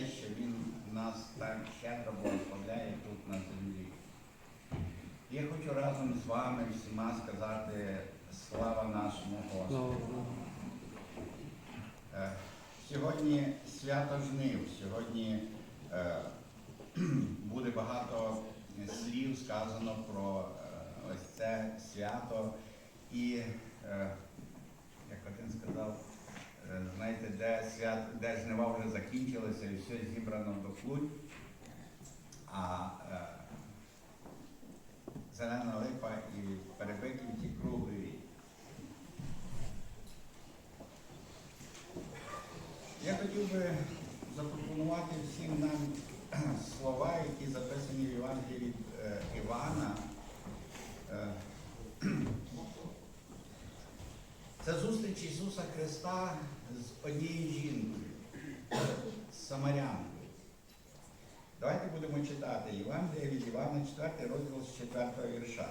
те, що він нас так щедро благословляє тут на землі. Я хочу разом з вами всіма сказати слава нашому Господу. Е, Сьогодні свято жнив, сьогодні е, буде багато слів сказано про е, ось це свято. І, як один сказав, е, знаєте, де, свят, де жнива вже закінчилися і все зібрано до плуть, а е, зелена липа і перебиті круглий рік. Я хотів би запропонувати всім нам слова, які записані в Євангелії від е, Івана. Е, Це зустріч Ісуса Христа з однією жінкою, Самарянкою. Давайте будемо читати Євангелія від Івана, 4 розділ з 4 вірша.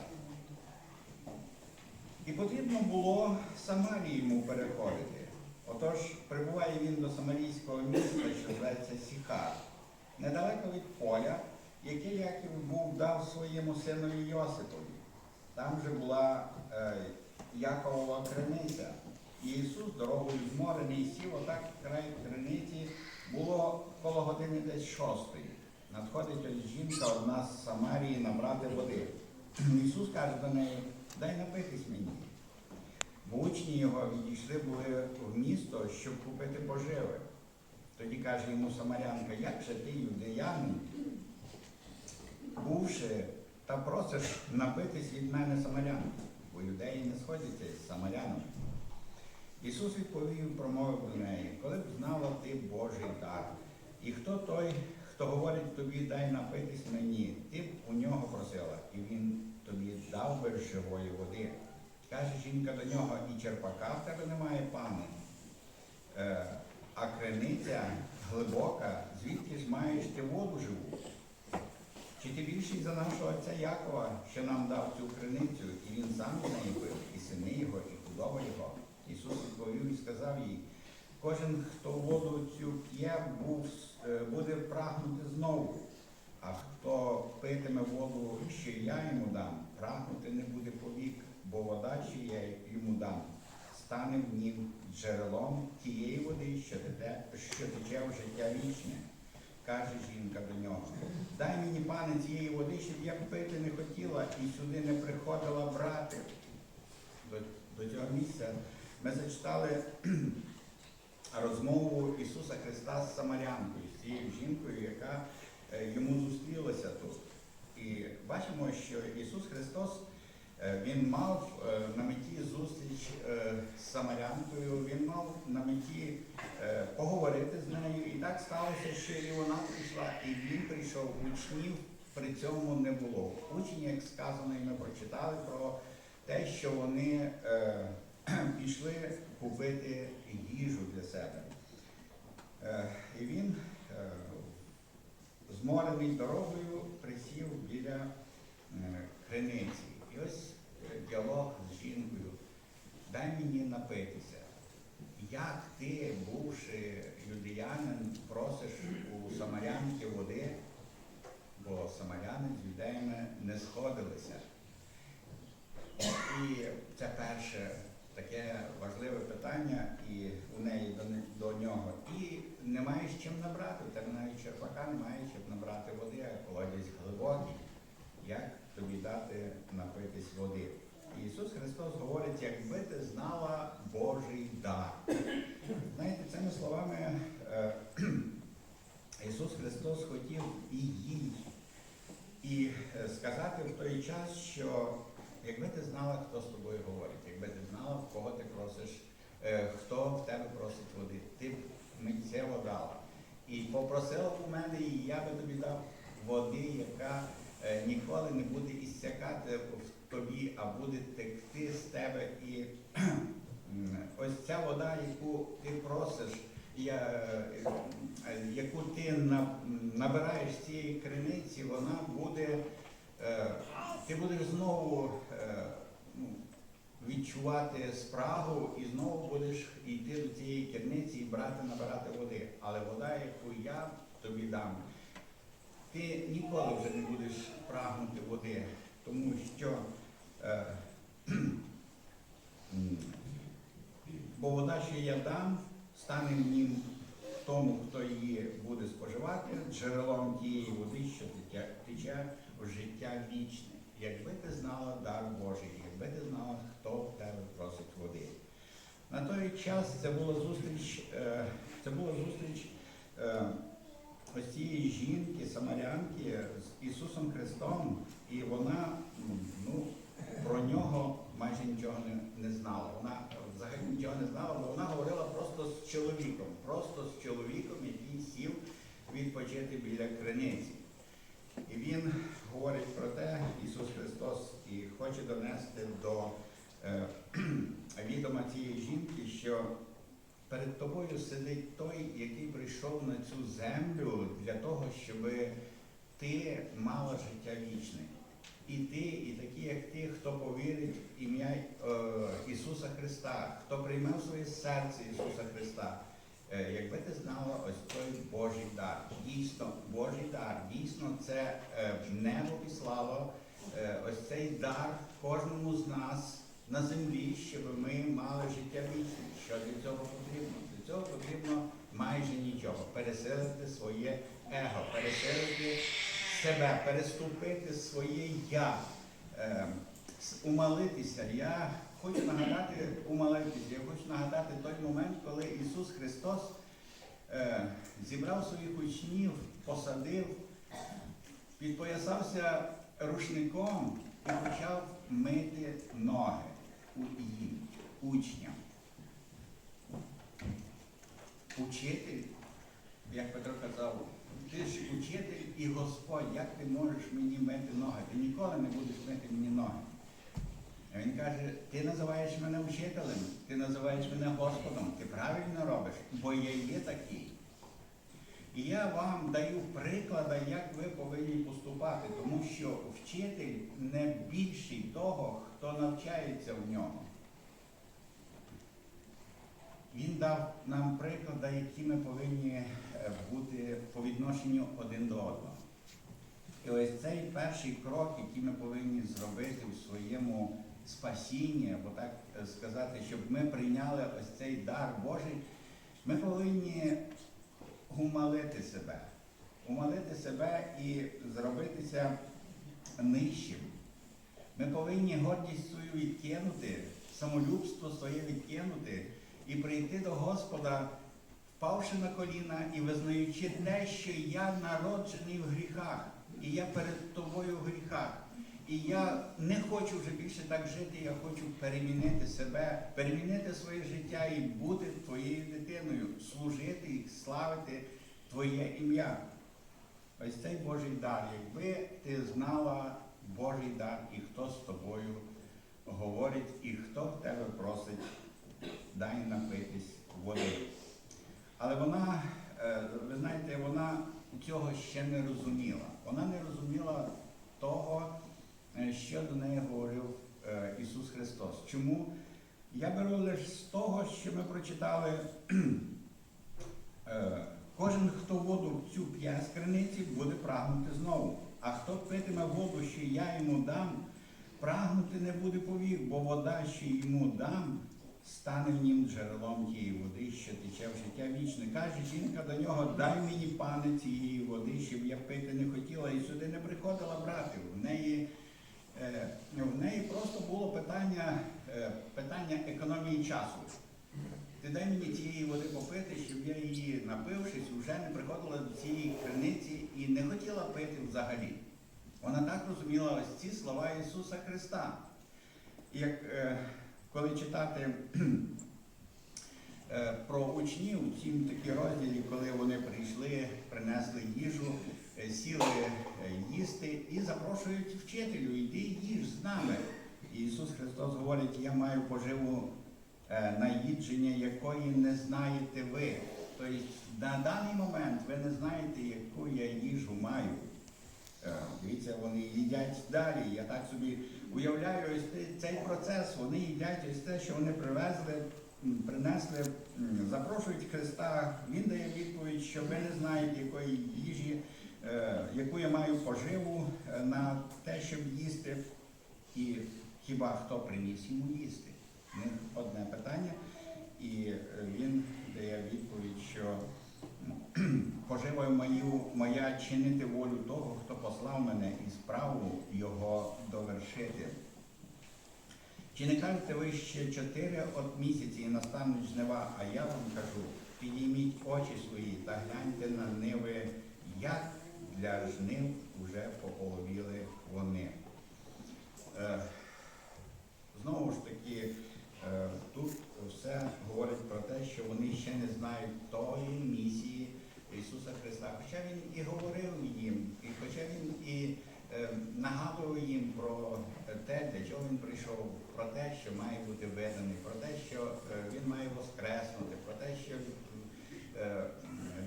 І потрібно було Самарії йому переходити. Отож, прибуває він до самарійського міста, що зветься Сіхар, недалеко від поля, яке Яків був дав своєму синові Йосипові. Там же була е, Яковова криниця. Ісус дорогою зморений сів отак край криниці було коло години десь шостої. Надходить ось жінка одна з Самарії набрати води. Ісус каже до неї, дай напитись мені. Бо учні його відійшли були в місто, щоб купити поживи. Тоді каже йому Самарянка, як же ти, юдеянин, бувши та просиш напитись від мене самарян, бо юдеї не сходяться з самарянами. Ісус відповів, промовив до неї, коли б знала ти Божий дар, і хто той, хто говорить тобі, дай напитись мені, ти б у нього просила, і він тобі дав би живої води. Каже жінка до нього, і черпака в тебе немає, пане, е, а криниця глибока, звідки ж маєш ти воду живу? Чи ти більший за нашого отця Якова, що нам дав цю криницю, і він сам з неї пив, і сини його, і худоба його? Ісус відповів і сказав їй, кожен, хто воду цю п'є, е, буде прагнути знову, а хто питиме воду, що я йому дам, прагнути не буде повік, бо вода, що я йому дам, стане в нім джерелом тієї води, що тече, що тече в життя вічне. Каже жінка до нього, дай мені, пане, цієї води, щоб я пити не хотіла і сюди не приходила брати. До, до цього місця ми зачитали розмову Ісуса Христа з Самарянкою, з цією жінкою, яка е, йому зустрілася тут. І бачимо, що Ісус Христос е, Він мав е, на меті зустріч з Самарянкою, він мав на меті поговорити з нею. І так сталося, що і вона прийшла, і він прийшов учнів. При цьому не було. Учні, як сказано, і ми прочитали про те, що вони пішли купити їжу для себе. Е, і він, е, зморений дорогою, присів біля е, криниці. І ось діалог з жінкою. Дай мені напитися. Як ти, бувши юдеянин, просиш у самарянки води, бо самаряни з юдеями не сходилися. І це перше таке важливе питання, і у неї до, до нього. І не маєш чим набрати, тебе навіть черпака немає чим набрати води, а колодязь глибокий. Як тобі дати напитись води? Ісус Христос говорить, якби ти знала Божий дар. Знаєте, цими словами е, Ісус Христос хотів і їй і е, сказати в той час, що якби ти знала, хто з тобою говорить, знала, в кого ти просиш, е, хто в тебе просить води, ти б миттєво дала. І попросила б у мене, і я би тобі дав води, яка е, ніколи не буде іссякати в тобі, а буде текти з тебе. І ось ця вода, яку ти просиш, я, е, яку ти набираєш з цієї криниці, вона буде, ти будеш знову ну, відчувати спрагу і знову будеш йти до цієї керниці і брати, набирати води. Але вода, яку я тобі дам, ти ніколи вже не будеш прагнути води, тому що е, бо вода, що я дам, стане ним тому, хто її буде споживати, джерелом тієї води, що тече в життя вічне. Якби ти знала дар Божий, якби ти знала, хто в тебе просить води. На той час це була зустріч, е, це була зустріч е, ось цієї жінки, самарянки з Ісусом Христом, і вона ну, про нього майже нічого не, не знала. Вона взагалі нічого не знала, бо вона говорила просто з чоловіком, просто з чоловіком, який сів відпочити біля криниці. І він говорить про те, Ісус Христос, і хоче донести до е, відома цієї жінки, що перед тобою сидить той, який прийшов на цю землю для того, щоб ти мала життя вічне. І ти, і такі, як ти, хто повірить в ім'я е, Ісуса Христа, хто прийме в своє серце Ісуса Христа. Е, якби ти знала ось той Божий дар, дійсно Божий дар, дійсно це е, небо післало е, ось цей дар кожному з нас на землі, щоб ми мали життя вічне. Що для цього потрібно? Для цього потрібно майже нічого. Переселити своє его, переселити себе, переступити своє я, е, с- умалитися. Я хочу нагадати, умалитися, я хочу нагадати той момент, коли Ісус Христос е, зібрав своїх учнів, посадив, підпоясався рушником і почав мити ноги у їм, учням. Учитель, як Петро казав, ти ж учитель і Господь, як ти можеш мені мити ноги? Ти ніколи не будеш мити мені ноги. Він каже, ти називаєш мене вчителем, ти називаєш мене Господом, ти правильно робиш, бо я є такий. І я вам даю приклади, як ви повинні поступати, тому що вчитель не більший того, хто навчається в нього. Він дав нам приклади, які ми повинні е, бути по відношенню один до одного. І ось цей перший крок, який ми повинні зробити в своєму спасінні, або так сказати, щоб ми прийняли ось цей дар Божий, ми повинні умалити себе, умалити себе і зробитися нижчим. Ми повинні гордість свою відкинути, самолюбство своє відкинути і прийти до Господа, впавши на коліна і визнаючи те, що я народжений в гріхах, і я перед тобою в гріхах. І я не хочу вже більше так жити, я хочу перемінити себе, перемінити своє життя і бути твоєю дитиною, служити і славити Твоє ім'я. Ось цей Божий дар, якби ти знала Божий дар і хто з тобою говорить, і хто в тебе просить, дай напитись води. Але вона, е, ви знаєте, вона цього ще не розуміла. Вона не розуміла того, е, що до неї говорив е, Ісус Христос. Чому? Я беру лише з того, що ми прочитали. Е, Кожен, хто воду цю п'є з криниці, буде прагнути знову. А хто питиме воду, що я йому дам, прагнути не буде повік, бо вода, що йому дам, стане в нім джерелом тієї води, що тече в життя вічне. Каже жінка до нього, дай мені, пане, цієї води, щоб я пити не хотіла і сюди не приходила брати. В неї, е, в неї просто було питання, питання економії часу. Ти дай мені цієї води попити, щоб я її, напившись, вже не приходила до цієї криниці і не хотіла пити взагалі. Вона так розуміла ось ці слова Ісуса Христа. Як е, коли читати е, про учнів, в цім такі розділі, коли вони прийшли, принесли їжу, е, сіли е, їсти і запрошують вчителю, йди їж з нами. Ісус Христос говорить, я маю поживу е, наїдження, якої не знаєте ви. Тобто на даний момент ви не знаєте, яку я їжу маю. Е, Дивіться, вони їдять далі. Я так собі уявляю ось цей- процес. Вони їдять ось те, що вони привезли, принесли, запрошують Христа. Він дає відповідь, що ви не знаєте, якої їжі, е, яку я маю поживу на те, щоб їсти. І хіба хто приніс йому їсти? Одне питання. І е, він дає відповідь, що поживою мою моя чинити волю того, хто послав мене і справу його довершити. Чи не кажете ви ще чотири от місяці і настануть жнива, а я вам кажу, підійміть очі свої та гляньте на ниви, як для жнив уже пополовіли вони. Е, Знову ж таки, е, тут все говорить про те, що вони ще не знають тої місії Ісуса Христа. Хоча Він і говорив їм, і хоча Він і е, нагадував їм про те, прийшов, про те, що має бути виданий, про те, що е, він має воскреснути, про те, що е,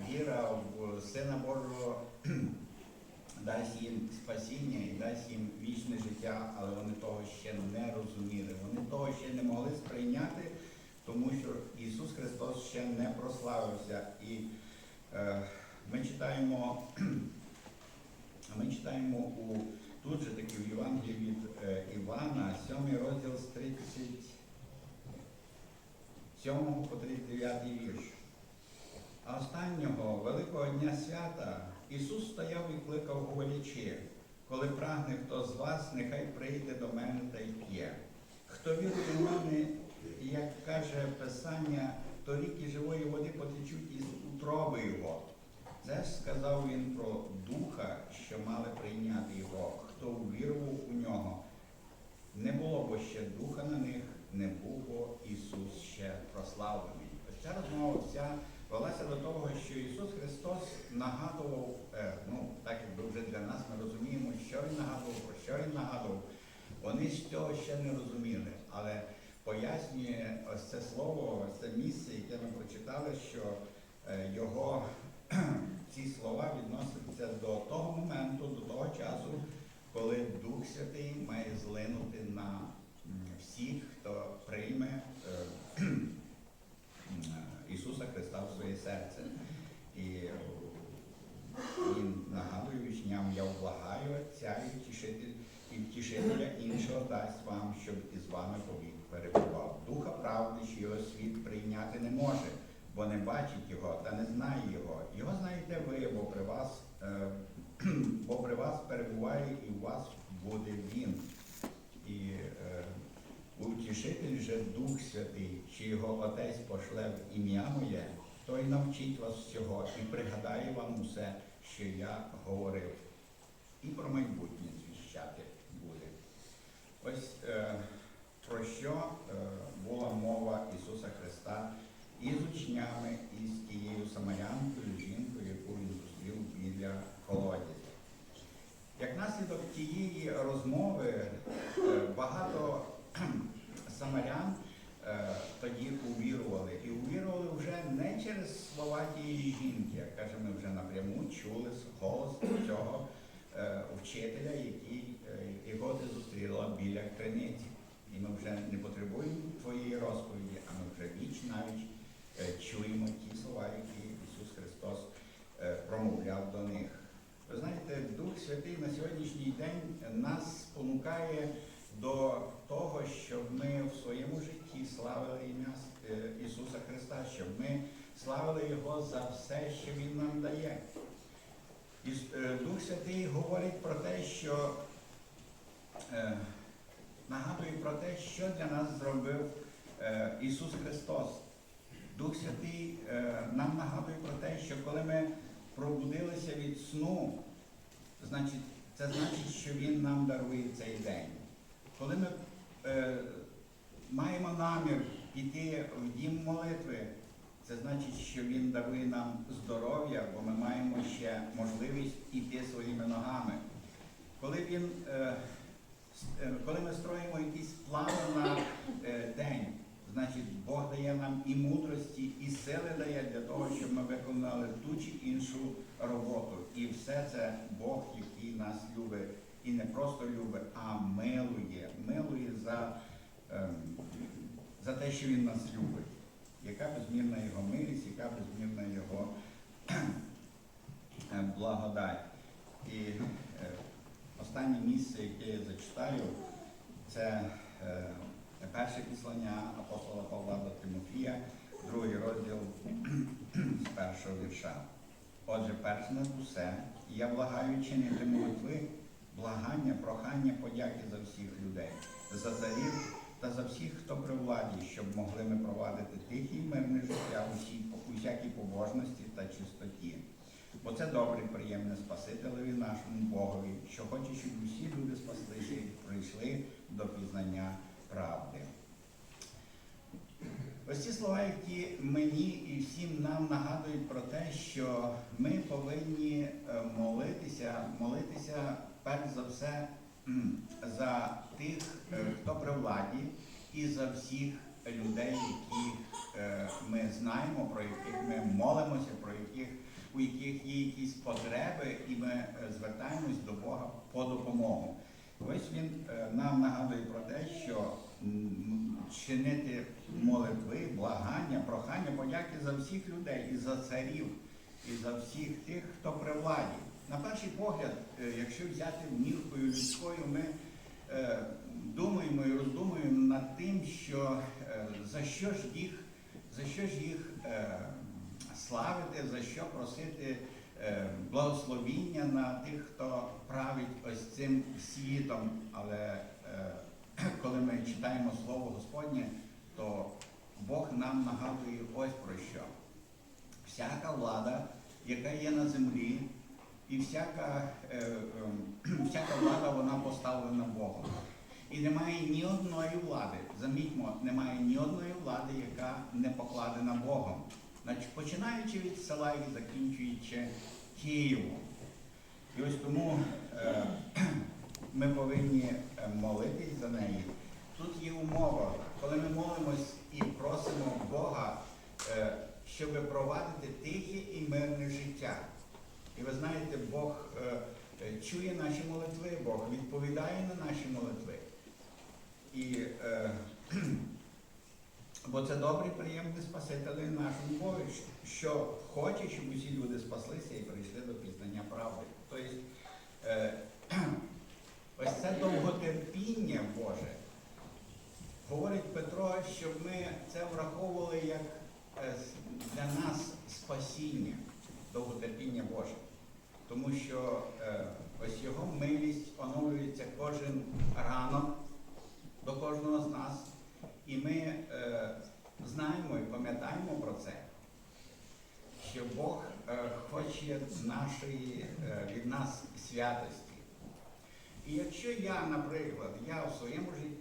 віра в Сина Божого дасть їм спасіння і дасть їм вічне життя, але вони того ще не розуміли. Вони того ще не могли сприйняти, тому що Ісус Христос ще не прославився. І е, ми читаємо, ми читаємо у тут же таки в Євангелії від е, Івана, 7 розділ з 37 по 39 вірш. А останнього великого дня свята Ісус стояв і кликав говорячи, коли прагне хто з вас, нехай прийде до мене та й п'є. Хто вірує в мене, як каже Писання, то ріки живої води потечуть із утроби його. Це ж сказав він про духа, що мали прийняти його, хто увірував у нього. Не було бо ще духа на них, не був бо Ісус ще прославлений. Ця розмова вся велася до того, що Ісус Христос нагадував, е, ну так якби вже для нас ми розуміємо, що Він нагадував, про що Він нагадував. Вони ж цього ще не розуміли, але пояснює ось це слово, ось це місце, яке ми прочитали, що е, його ці слова відносяться до того моменту, до того часу, коли Дух Святий має злинути на всіх, хто прийме е, Ісуса Христа в своє серце. І е, він нагадує учням, я вблагаю Отця і втішитель, і втішителя іншого дасть вам, щоб із вами повік перебував. Духа правди, що його світ прийняти не може, бо не бачить його та не знає його. Його знаєте ви, бо при вас, е, бо при вас перебуває і у вас буде він. І е, утішитель же Дух Святий, чи його Отець пошле в ім'я моє, той навчить вас всього і пригадає вам усе, що я говорив. І про майбутнє звіщати буде. Ось е, про що е, була мова Ісуса Христа і з учнями, і з тією самарянкою, жінкою, яку він зустрів біля тієї розмови е, багато самарян е, тоді увірували. І увірували вже не через слова тієї жінки, як каже, ми вже напряму чули голос цього е, вчителя, який, якого ти зустріла біля криниці. І ми вже не потребуємо твоєї розповіді, а ми вже віч навіть чуємо ті слова, які Ісус Христос промовляв до них. Дух Святий на сьогоднішній день нас спонукає до того, щоб ми в своєму житті славили ім'я е, Ісуса Христа, щоб ми славили Його за все, що Він нам дає. Е, Дух Святий говорить про те, що е, нагадує про те, що для нас зробив Ісус Христос. Дух Святий нам нагадує про те, що коли ми пробудилися від сну, значить, це значить, що Він нам дарує цей день. Коли ми е, маємо намір йти в дім молитви, це значить, що Він дарує нам здоров'я, бо ми маємо ще можливість йти своїми ногами. Коли він, е, е, коли ми строїмо якісь плани на е, день, значить Бог дає нам і мудрості, і сили дає для того, щоб ми виконали ту чи іншу роботу. І все це Бог, який нас любить, і не просто любить, а милує. Милує за, ем, за те, що Він нас любить. Яка безмірна його милість, яка безмірна його е, благодать. І е, останнє місце, яке я зачитаю, це е, перше післання апостола Павла до Тимофія, другий розділ з першого вірша. Отже, перш над усе, я благаю чинити молитви, благання, прохання, подяки за всіх людей, за царів та за всіх, хто при владі, щоб могли ми провадити тихе і мирне життя у всякій побожності та чистоті. Бо це добре, приємне Спасителеві нашому Богові, що хоче, щоб усі люди спаслися і прийшли до пізнання правди. Ось ці слова, які мені і всім нам нагадують про те, що ми повинні е, молитися, молитися перш за все за тих, е, хто при владі, і за всіх людей, яких е, ми знаємо, про яких ми молимося, про яких у яких є якісь потреби, і ми звертаємось до Бога по допомогу. Ось він нам нагадує про те, що чинити молитви, благання, прохання, подяки за всіх людей, і за царів, і за всіх тих, хто при владі. На перший погляд, е, якщо взяти міркою людською, ми е, думаємо і роздумуємо над тим, що е, за що ж їх, за що ж їх славити, за що просити благословіння на тих, хто править ось цим світом. Але коли ми читаємо Слово Господнє, то Бог нам нагадує ось про що. Всяка влада, яка є на землі, і всяка, е, е, всяка влада вона поставлена Богом. І немає ні одної влади, замітьмо, немає ні одної влади, яка не покладена Богом. Значить, починаючи від села і закінчуючи Києвом. І ось тому е, ми повинні е, молитись за неї. Тут є умова, коли ми молимось і просимо Бога, е, щоб провадити тихе і мирне життя. І ви знаєте, Бог е, чує наші молитви, Бог відповідає на наші молитви. І, бо це добрий, приємний Спаситель нашому Богу, що хоче, щоб усі люди спаслися і прийшли до пізнання правди. Тобто, ось це довготерпіння Боже. Говорить Петро, щоб ми це враховували як е, для нас спасіння, довготерпіння Боже. Тому що е, ось його милість оновлюється кожен ранок до кожного з нас. І ми е, знаємо і пам'ятаємо про це, що Бог хоче нашої, від нас святості. І якщо я, наприклад, я в своєму житті,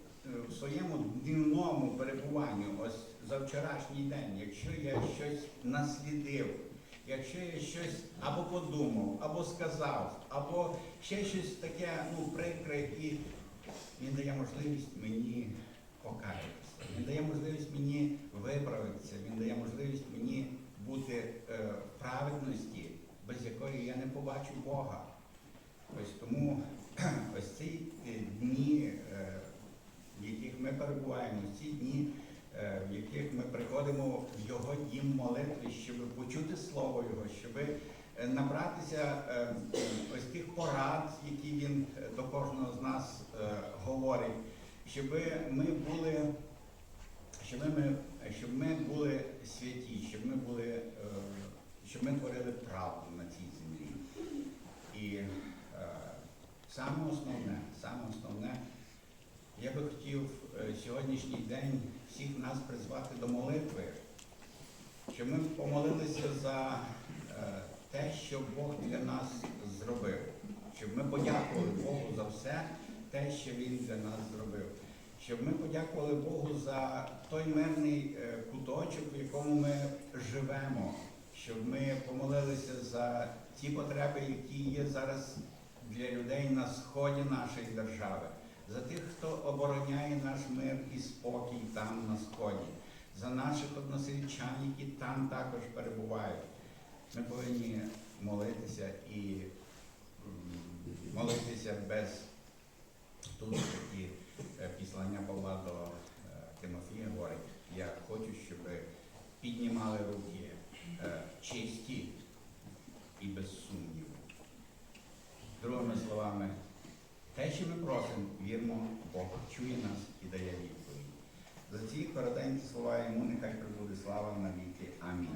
в своєму дневному перебуванні, ось за вчорашній день, якщо я щось наслідив, якщо я щось або подумав, або сказав, або ще щось таке ну, прикре, і він дає можливість мені покаятися, він дає можливість мені виправитися, він дає можливість мені бути е, праведності, без якої я не побачу Бога. Ось тому ось ці е, дні, е, в яких ми перебуваємо, ці дні, е, в яких ми приходимо в Його дім молитви, щоб почути Слово Його, щоб набратися ось тих порад, які він до кожного з нас говорить, щоб ми були, щоб ми, щоб ми були святі, щоб ми були, щоб ми творили правду на цій землі. І саме основне, саме основне, я би хотів е, сьогоднішній день всіх нас призвати до молитви, щоб ми помолилися за е, те, що Бог для нас зробив, щоб ми подякували Богу за все те, що Він для нас зробив. Щоб ми подякували Богу за той мирний е, куточок, в якому ми живемо, щоб ми помолилися за ті потреби, які є зараз для людей на сході нашої держави, за тих, хто обороняє наш мир і спокій там на сході, за наших односельчан, які там також перебувають. Ми повинні молитися і молитися без тут і е, післання Павла до е, Тимофія говорить, я хочу, щоб піднімали руки е, чисті і без сумніву. Другими словами, те, що ми просимо, віримо, Бог чує нас і дає відповідь. За ці коротенькі слова йому нехай прибуде слава на віки. Амінь.